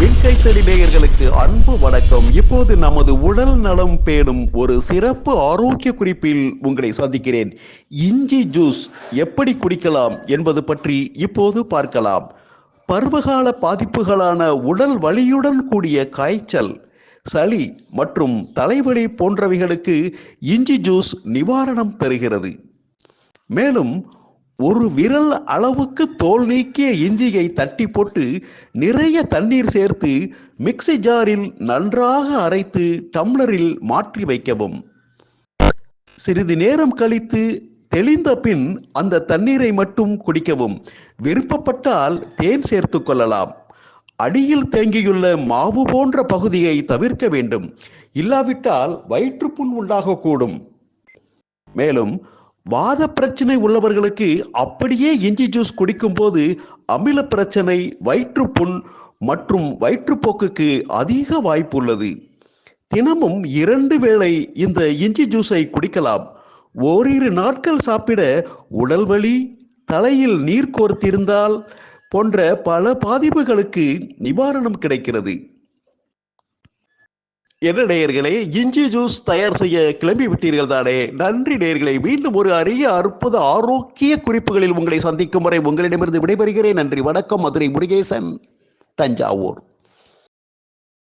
மின்கைத்தடி நேயர்களுக்கு அன்பு வணக்கம். இப்போது நமது உடல் நலம் பேணும் ஒரு சிறப்பு ஆரோக்கிய குறிப்பில் உங்களை சந்திக்கிறேன். இஞ்சி ஜூஸ் எப்படி குடிக்கலாம் என்பது பற்றி இப்போது பார்க்கலாம். பருவகால பாதிப்புகளான உடல் வலியுடன் கூடிய காய்ச்சல் சளி மற்றும் தலைவலி போன்றவைகளுக்கு இஞ்சி ஜூஸ் நிவாரணம் தருகிறது. மேலும் ஒரு விரல் அளவுக்கு தோல் நீக்கிய இஞ்சியை தட்டி போட்டு நிறைய தண்ணீர் சேர்த்து மிக்ஸி ஜாரில் நன்றாக அரைத்து டம்ளரில் மாற்றி வைக்கவும். சிறிது நேரம் கழித்து தெளிந்த பின் அந்த தண்ணீரை மட்டும் குடிக்கவும். விருப்பப்பட்டால் தேன் சேர்த்து கொள்ளலாம். அடியில் தேங்கியுள்ள மாவு போன்ற பகுதியை தவிர்க்க வேண்டும். இல்லாவிட்டால் வயிற்றுப்புண் உண்டாகக்கூடும். மேலும் வாத பிரச்சனை உள்ளவர்களுக்கு அப்படியே இஞ்சி ஜூஸ் குடிக்கும்போது அமில பிரச்சனை வயிற்றுப்புண் மற்றும் வயிற்றுப்போக்குக்கு அதிக வாய்ப்பு உள்ளது. தினமும் இரண்டு வேளை இந்த இஞ்சி ஜூஸை குடிக்கலாம். ஓரிரு நாட்கள் சாப்பிட உடல் வலி தலையில் நீர் கோர்த்திருந்தால் போன்ற பல பாதிப்புகளுக்கு நிவாரணம் கிடைக்கிறது. என்ன நேயர்களே இஞ்சி ஜூஸ் தயார் செய்ய கிளம்பி விட்டீர்கள் தானே நன்றி நேயர்களை மீண்டும் ஒரு அரிய அற்புத ஆரோக்கிய குறிப்புகளில் உங்களை சந்திக்கும் வரை உங்களிடமிருந்து விடைபெறுகிறேன். நன்றி வணக்கம் மதுரை முருகேசன் தஞ்சாவூர்.